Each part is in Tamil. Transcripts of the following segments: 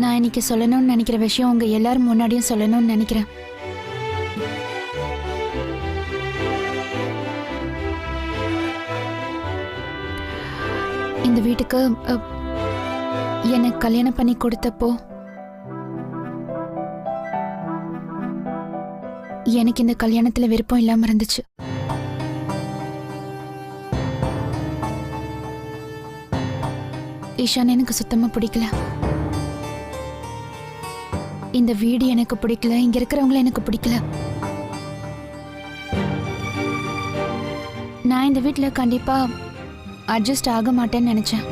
நான் இன்னைக்கு சொல்லணும்னு நினைக்கிற விஷயம் உங்க எல்லாரும் முன்னாடியும் சொல்லணும்னு நினைக்கிறேன். இந்த வீட்டுக்கு என்னை கல்யாணம் பண்ணி கொடுத்தப்போ எனக்கு இந்த கல்யாணத்துல விருப்பம் இல்லாம இருந்துச்சு. ஈஷான் எனக்கு சுத்தமா பிடிக்கல. இந்த வீடு எனக்கு பிடிக்கல இங்க இருக்கிறவங்கள எனக்கு பிடிக்கல. நான் இந்த வீட்டில் கண்டிப்பா அட்ஜஸ்ட் ஆக மாட்டேன்னு நினைச்சேன்.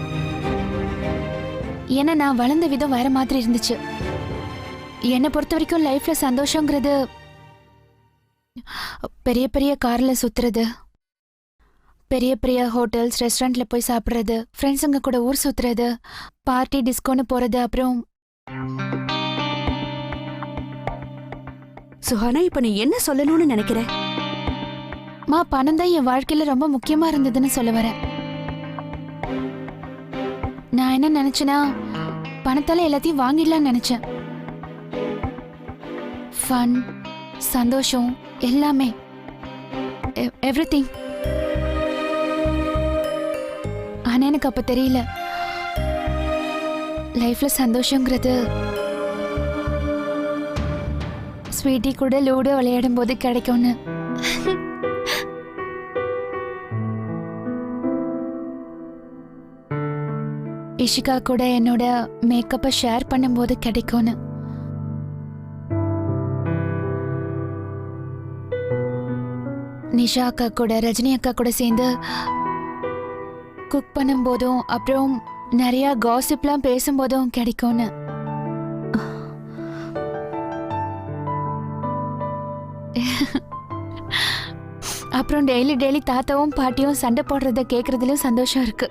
ஏன்னா நான் வளர்ந்த விதம் வேற மாதிரி இருந்துச்சு. என்னை பொறுத்த வரைக்கும் லைஃப்ல சந்தோஷங்கிறது பெரிய பெரிய கார்ல சுத்துறது பெரிய பெரிய ஹோட்டல்ஸ் ரெஸ்டாரண்ட்ல போய் சாப்பிட்றது ஃப்ரெண்ட்ஸுங்க கூட ஊர் சுத்துறது பார்ட்டி டிஸ்கோன்னு போறது அப்புறம் சுஹானா இப்ப நீ என்ன சொல்லணும்னு நினைக்கிற? மா பணம் தான் என் வாழ்க்கையில ரொம்ப முக்கியமா இருந்ததுன்னு சொல்ல வரேன். நான் என்ன நினைச்சேன்னா பணத்தால எல்லாத்தையும் வாங்கிடலாம்னு நினைச்சேன். ஃபன் சந்தோஷம் எல்லாமே. எவ்ரி திங் ஆனா எனக்கு அப்ப தெரியல. லைஃப்ல சந்தோஷங்கிறது ஸ்வீட்டி கூட லூடோ விளையாடும் போது கிடைக்கும்னு இஷிகா கூட என்னோட மேக்கப்பை ஷேர் பண்ணும்போது கிடைக்கும்னு நிஷா அக்கா கூட ரஜினி அக்கா கூட சேர்ந்து குக் பண்ணும்போதும் அப்புறம் நிறையா காசிப்லாம் பேசும்போதும் கிடைக்கும்னு அப்புறம் டெய்லி டெய்லி தாத்தாவும் பாட்டியும் சண்டை போடுறத கேட்கறதுலயும் சந்தோஷம் இருக்கு.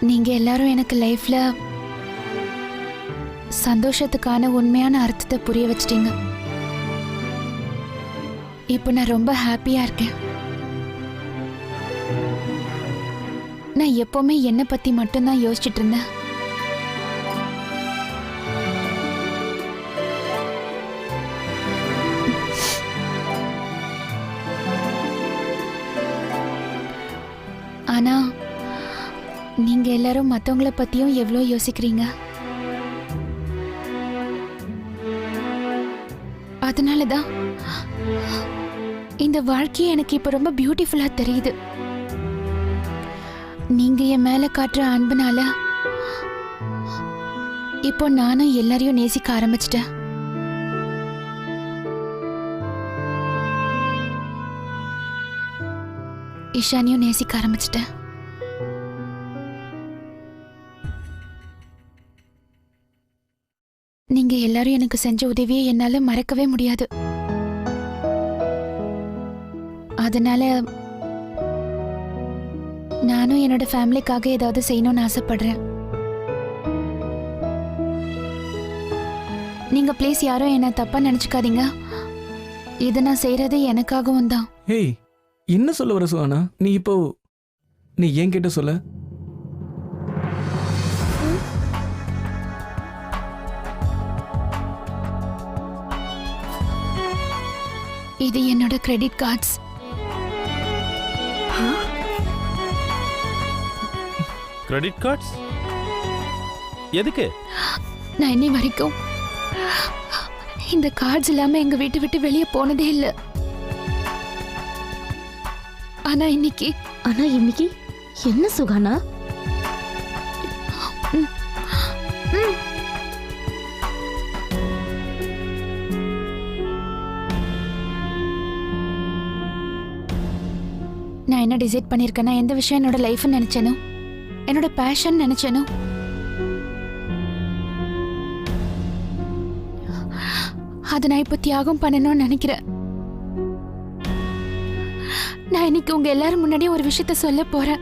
நீங்க எல்லாரும் எனக்கு லைஃப்ல சந்தோஷத்துக்கான உண்மையான அர்த்தத்தை புரிய வச்சிட்டீங்க. இப்போ நான் ரொம்ப ஹாப்பியா இருக்கேன். நான் எப்பவுமே என்னை பத்தி மட்டும்தான் யோசிச்சுட்டு இருந்தேன். ஆனா நீங்க எல்லாரும் மற்றவங்கள பத்தியும் எவ்வளோ யோசிக்கிறீங்க? அதனால தான் இந்த வாழ்க்கையை எனக்கு இப்ப ரொம்ப பியூட்டிஃபுல்லா தெரியுது. நீங்க என் மேல காட்டுற அன்புனால இப்போ நானும் எல்லாரையும் நேசிக்க ஆரம்பிச்சிட்டேன். இஷானியும் நேசிக்க ஆரம்பிச்சிட்டேன். நீங்க எல்லாரும் எனக்கு செஞ்ச உதவியை என்னால மறக்கவே முடியாது. அதனால நானும் என்னோட ஃபேமிலிக்காக ஏதாவது செய்யணும்னு ஆசைப்படுறேன். நீங்க ப்ளீஸ் யாரும் என்ன தப்பா நினைச்சுக்காதீங்க. இதை நான் செய்யறது எனக்காகவும் தான். என்ன சொல்ல வர சுகானா? நீ இப்போ நீ ஏன் கிட்ட சொல்ல. இது என்னோட கிரெடிட் கார்ட்ஸ் கிரெடிட் கார்ட்ஸ் எதுக்கு? நான் இன்னி வரைக்கும் இந்த கார்ட்ஸ் இல்லாம எங்க வீட்டை விட்டு வெளியே போனதே இல்ல. ஆனா இன்னைக்கு ஆனா இன்னைக்கு என்ன சுகானா? நான் என்ன டிசைட் பண்ணிருக்கேன்னா எந்த விஷயம் என்னோட லைஃப் நினைச்சேனோ என்னோட பேஷன் நினைச்சேனோ அதை நான் இப்போ தியாகம் பண்ணணும்னு நினைக்கிறேன். நான் இன்னைக்கு உங்க எல்லாரும் முன்னாடி ஒரு விஷயத்த சொல்ல போறேன்.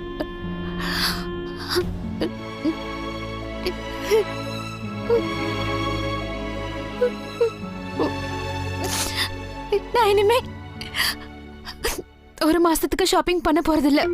நான் இனிமே ஒரு மாசத்துக்கு ஷாப்பிங் பண்ண போறதில்லை.